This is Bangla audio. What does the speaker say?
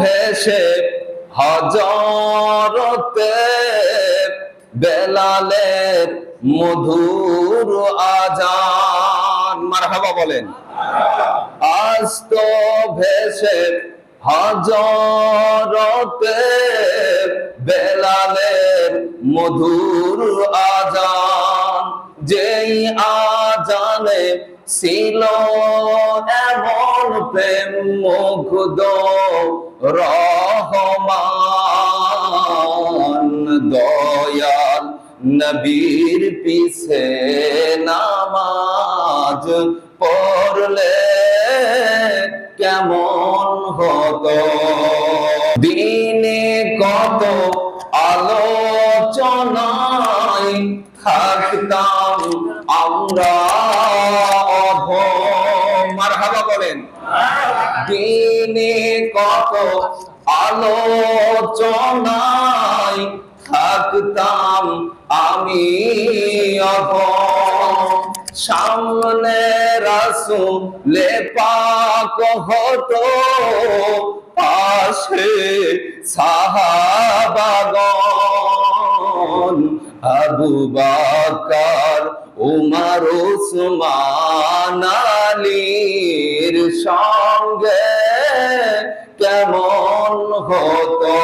ভেসে হজরতে বেলালের মধুর আজান। মারহাবা বলেন। আস্ত ভেসে হজরতে বেলালের মধুর আজান। যেই আজানে ছিল এমন প্রেম মুগ্ধ রহমান, দয়াল নবীর পিছে নামাজ পড়লে কেমন হতো? দিনে কত আলোচনায় থাকতাম আমরা বলেন দিনে কত আলোচনায় থাকতাম আমি সামনে রাসুলে পাক হতো পাশে সাহাবাগন আবু বাকার উমার ওসমান আলীর সঙ্গে কেমন হতো?